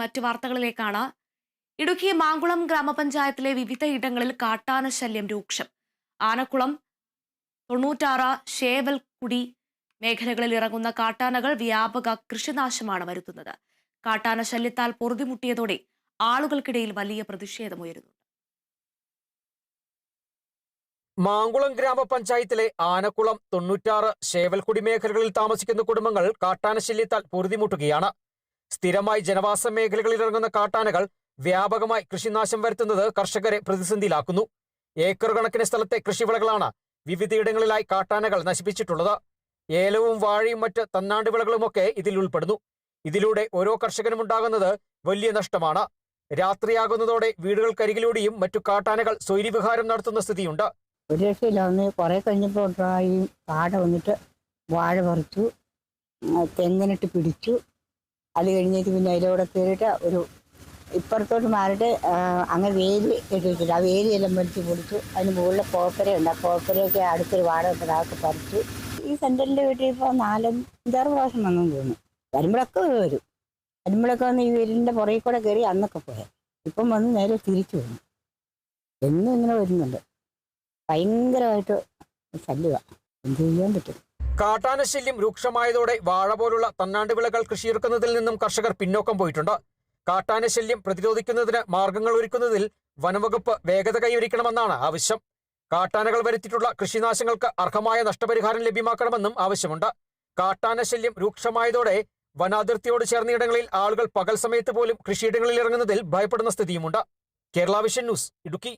മറ്റു വാർത്തകളിലേക്കാണ്. ഇടുക്കി മാങ്കുളം ഗ്രാമപഞ്ചായത്തിലെ വിവിധ ഇടങ്ങളിൽ കാട്ടാന ശല്യം രൂക്ഷം. ആനക്കുളം തൊണ്ണൂറ്റാറ് ഷേവൽക്കുടി മേഖലകളിൽ ഇറങ്ങുന്ന കാട്ടാനകൾ വ്യാപക കൃഷിനാശമാണ് വരുത്തുന്നത്. കാട്ടാന ശല്യത്താൽ പൊറുതിമുട്ടിയതോടെ ആളുകൾക്കിടയിൽ വലിയ പ്രതിഷേധമുയരുന്നു മാങ്കുളം ഗ്രാമപഞ്ചായത്തിലെ ആനക്കുളം തൊണ്ണൂറ്റാറ് ഷേവൽക്കുടി മേഖലകളിൽ താമസിക്കുന്ന കുടുംബങ്ങൾ കാട്ടാനശല്യത്താൽ പൊറുതിമുട്ടുകയാണ്. സ്ഥിരമായി ജനവാസ മേഖലകളിൽ ഇറങ്ങുന്ന കാട്ടാനകൾ വ്യാപകമായി കൃഷിനാശം വരുത്തുന്നത് കർഷകരെ പ്രതിസന്ധിയിലാക്കുന്നു. ഏക്കർ കണക്കിന് സ്ഥലത്തെ കൃഷിവിളകളാണ് വിവിധയിടങ്ങളിലായി കാട്ടാനകൾ നശിപ്പിച്ചിട്ടുള്ളത്. ഏലവും വാഴയും മറ്റ് തന്നാണ്ട് വിളകളുമൊക്കെ ഇതിൽ ഉൾപ്പെടുന്നു. ഇതിലൂടെ ഓരോ കർഷകനും ഉണ്ടാകുന്നത് വലിയ നഷ്ടമാണ്. രാത്രിയാകുന്നതോടെ വീടുകൾക്കരികിലൂടെയും മറ്റു കാട്ടാനകൾ സ്വൈര്യവിഹാരം നടത്തുന്ന സ്ഥിതിയുണ്ട്. ഒരു രക്ഷയില്ല. അന്ന് കുറെ കഴിഞ്ഞപ്പോൾ കാട വന്നിട്ട് വാഴ പറിച്ചു തെങ്ങിനിട്ട് പിടിച്ചു. അത് കഴിഞ്ഞിട്ട് പിന്നെ അതിലൂടെ കയറിയിട്ട് ഒരു ഇപ്പുറത്തോട്ട് മാറിയിട്ട് അങ്ങ് വേലി കെട്ടിയിട്ടില്ല ആ വേലിയെല്ലാം പൊടിച്ച് പൊടിച്ചു അതിന് മുകളിൽ കോപ്പരയുണ്ട് ആ കോപ്പരയൊക്കെ അടുത്തൊരു വാടക അതൊക്കെ പറിച്ചു ഈ സെന്ററിന്റെ വീട്ടിൽ ഇപ്പോൾ നാലഞ്ചാറ് പ്രാവശ്യം വന്നു തോന്നുന്നു. വരുമ്പോഴൊക്കെ വരും. വരുമ്പോഴൊക്കെ വന്ന് ഈ വീടിന്റെ പുറകിൽ കൂടെ കയറി അന്നൊക്കെ പോയാൽ ഇപ്പം വന്ന് നേരെ തിരിച്ചു വന്നു. എന്നും ഇങ്ങനെ വരുന്നുണ്ട്. ഭയങ്കരമായിട്ട് ശല്യമാണ് എന്ത് ചെയ്യാൻ പറ്റും? കാട്ടാനശല്യം രൂക്ഷമായതോടെ വാഴ പോലുള്ള തന്നാണ്ട് വിളകൾ കൃഷിയിറക്കുന്നതിൽ നിന്നും കർഷകർ പിന്നോക്കം പോയിട്ടുണ്ട്. കാട്ടാനശല്യം പ്രതിരോധിക്കുന്നതിന് മാർഗങ്ങൾ ഒരുക്കുന്നതിൽ വനംവകുപ്പ് വേഗത കൈവരിക്കണമെന്നാണ് ആവശ്യം. കാട്ടാനകൾ വരുത്തിയിട്ടുള്ള കൃഷിനാശങ്ങൾക്ക് അർഹമായ നഷ്ടപരിഹാരം ലഭ്യമാക്കണമെന്നും ആവശ്യമുണ്ട്. കാട്ടാനശല്യം രൂക്ഷമായതോടെ വനാതിർത്തിയോട് ചേർന്ന ഇടങ്ങളിൽ ആളുകൾ പകൽ സമയത്ത് പോലും കൃഷിയിടങ്ങളിൽ ഇറങ്ങുന്നതിൽ ഭയപ്പെടുന്ന സ്ഥിതിയുമുണ്ട്. Kerala vision news Idukki.